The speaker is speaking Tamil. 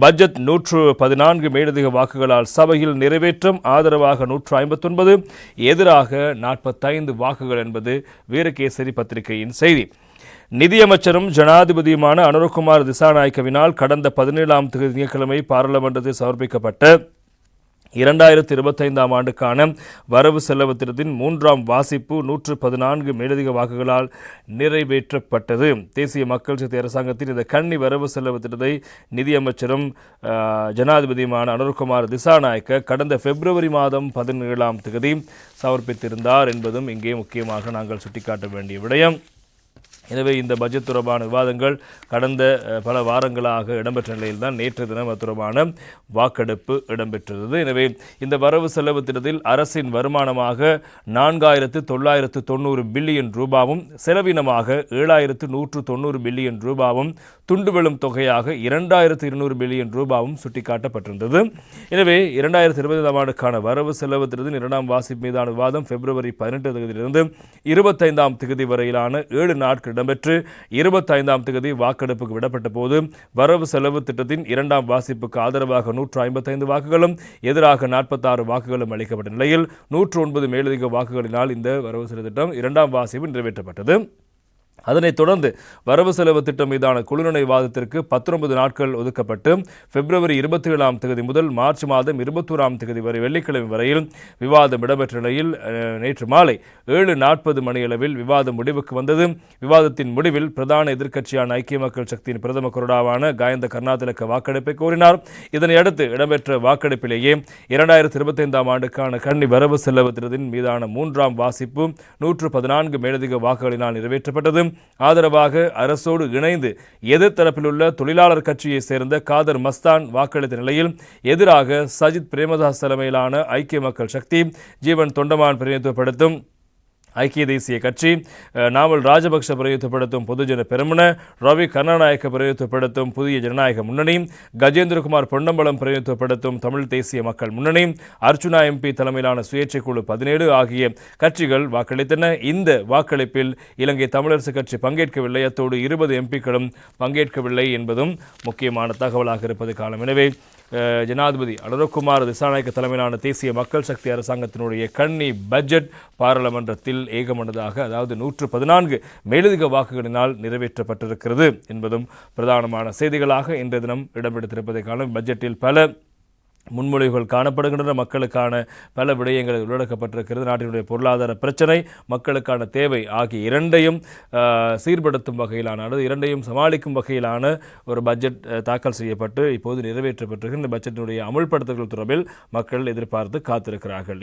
பட்ஜெட் நூற்று பதினான்கு மேலதிக வாக்குகளால் சபையில் நிறைவேற்றம். ஆதரவாக நூற்று ஐம்பத்தொன்பது எதிராக நாற்பத்தைந்து வாக்குகள் என்பது வீரகேசரி பத்திரிகையின் செய்தி. நிதியமைச்சரும் ஜனாதிபதியுமான அனுரகுமார் திசாநாயக்கவினால் கடந்த பதினேழாம் திங்கட்கிழமை பாராளுமன்றத்தில் சமர்ப்பிக்கப்பட்ட இரண்டாயிரத்தி இருபத்தைந்தாம் ஆண்டுக்கான வரவு செலவு திட்டத்தின் மூன்றாம் வாசிப்பு நூற்று பதினான்கு மேலதிக வாக்குகளால் நிறைவேற்றப்பட்டது. தேசிய மக்கள் சக்தி அரசாங்கத்தின் இந்த கன்னி வரவு செலவு திட்டத்தை நிதியமைச்சரும் ஜனாதிபதியுமான அனுர்குமார் திசாநாயக்க கடந்த பிப்ரவரி மாதம் பதினேழாம் தேதி சமர்ப்பித்திருந்தார் என்பதும் இங்கே முக்கியமாக நாங்கள் சுட்டிக்காட்ட வேண்டிய விடயம். எனவே இந்த பட்ஜெட் தொடர்பான விவாதங்கள் கடந்த பல வாரங்களாக இடம்பெற்ற நிலையில்தான் நேற்று தினம் அது தொடர்பான வாக்கெடுப்பு இடம்பெற்றிருந்தது. எனவே இந்த வரவு செலவு திட்டத்தில் அரசின் வருமானமாக நான்காயிரத்து தொள்ளாயிரத்து தொண்ணூறு பில்லியன் ரூபாவும் செலவினமாக ஏழாயிரத்து நூற்று தொண்ணூறு பில்லியன் ரூபாவும் துண்டுவிழும் தொகையாக இரண்டாயிரத்து இருநூறு பில்லியன் ரூபாவும் சுட்டிக்காட்டப்பட்டிருந்தது. எனவே இரண்டாயிரத்து இருபதாம் ஆண்டுக்கான வரவு செலவு திட்டத்தின் இரண்டாம் வாசிப்பு மீதான விவாதம் பிப்ரவரி பதினெட்டு தேதியிலிருந்து இருபத்தைந்தாம் தேதி வரையிலான ஏழு நாட்கள் இடம்பெற்று இருபத்தைந்தாம் தேதி வாக்கெடுப்புக்கு விடப்பட்ட போது வரவு செலவு திட்டத்தின் இரண்டாம் வாசிப்புக்கு ஆதரவாக நூற்று ஐம்பத்தைந்து வாக்குகளும் எதிராக நாற்பத்தாறு வாக்குகளும் அளிக்கப்பட்ட நிலையில் நூற்று ஒன்பது மேலதிக வாக்குகளினால் இந்த வரவு செலவு திட்டம் இரண்டாம் வாசிப்பு நிறைவேற்றப்பட்டது. அதனைத் தொடர்ந்து வரவு செலவு திட்டம் மீதான குழுநிலை விவாதத்திற்கு பத்தொன்பது நாட்கள் ஒதுக்கப்பட்டு பிப்ரவரி இருபத்தி ஏழாம் தேதி முதல் மார்ச் மாதம் இருபத்தோராம் தேதி வரை வெள்ளிக்கிழமை வரையில் விவாதம் இடம்பெற்ற நிலையில் நேற்று மாலை ஏழு நாற்பது மணியளவில் விவாதம் முடிவுக்கு வந்தது. விவாதத்தின் முடிவில் பிரதான எதிர்க்கட்சியான ஐக்கிய மக்கள் சக்தியின் பிரதம கொறடாவான காயந்த கர்நாதிலக்க வாக்கெடுப்பை கோரினார். இதனையடுத்து இடம்பெற்ற வாக்கெடுப்பிலேயே இரண்டாயிரத்தி இருபத்தைந்தாம் ஆண்டுக்கான கன்னி வரவு செலவு திட்டத்தின் மீதான மூன்றாம் வாசிப்பு நூற்று பதினான்கு மேலதிக வாக்குகளினால் நிறைவேற்றப்பட்டது. ஆதரவாக அரசோடு இணைந்து எதிர்த்தரப்பிலுள்ள தொழிலாளர் கட்சியைச் சேர்ந்த காதர் மஸ்தான் வாக்களித்த நிலையில் எதிராக சஜித் பிரேமதாஸ் தலைமையிலான ஐக்கிய மக்கள் சக்தி ஜீவன் தொண்டமான் பிரதிநிதித்துவப்படுத்தும் ஐக்கிய தேசிய கட்சி நாவல் ராஜபக்ஷ பிரயோகப்படுத்தும் பொதுஜன பெருமன ரவி கருணாநாயக்க பிரயோகப்படுத்தும் புதிய ஜனநாயக முன்னணி கஜேந்திரகுமார் பொன்னம்பலம் பிரயோகப்படுத்தும் தமிழ் தேசிய மக்கள் முன்னணி அர்ச்சுனா எம்பி தலைமையிலான சுயேட்சை குழு பதினேழு ஆகிய கட்சிகள் வாக்களித்தன. இந்த வாக்களிப்பில் இலங்கை தமிழரசு கட்சி பங்கேற்கவில்லை. அத்தோடு இருபது எம்பிக்களும் பங்கேற்கவில்லை என்பதும் முக்கியமான தகவலாக இருப்பது காலம். எனவே ஜனாதிபதி அனுரகுமார் திசாநாயக்க தலைமையிலான தேசிய மக்கள் சக்தி அரசாங்கத்தினுடைய கன்னி பட்ஜெட் பாராளுமன்றத்தில் ஏகமனதாக அதாவது நூற்று பதினான்கு மேலதிக வாக்குகளினால் நிறைவேற்றப்பட்டிருக்கிறது என்பதும் பிரதானமான செய்திகளாக இன்றைய தினம் இடம்பெடுத்திருப்பதை காணும் பட்ஜெட்டில் பல முன்மொழிவுகள் காணப்படுகின்றன. மக்களுக்கான பல விடயங்கள் உள்ளடக்கப்பட்டிருக்கிறது. நாட்டினுடைய பொருளாதார பிரச்சனை மக்களுக்கான தேவை ஆகிய இரண்டையும் சீர்படுத்தும் வகையிலான அல்லது இரண்டையும் சமாளிக்கும் வகையிலான ஒரு பட்ஜெட் தாக்கல் செய்யப்பட்டு இப்போது நிறைவேற்றப்பட்டிருக்கிற இந்த பட்ஜெட்டினுடைய அமுல்படுத்துதல் தொடர்பில் மக்கள் எதிர்பார்த்து காத்திருக்கிறார்கள்.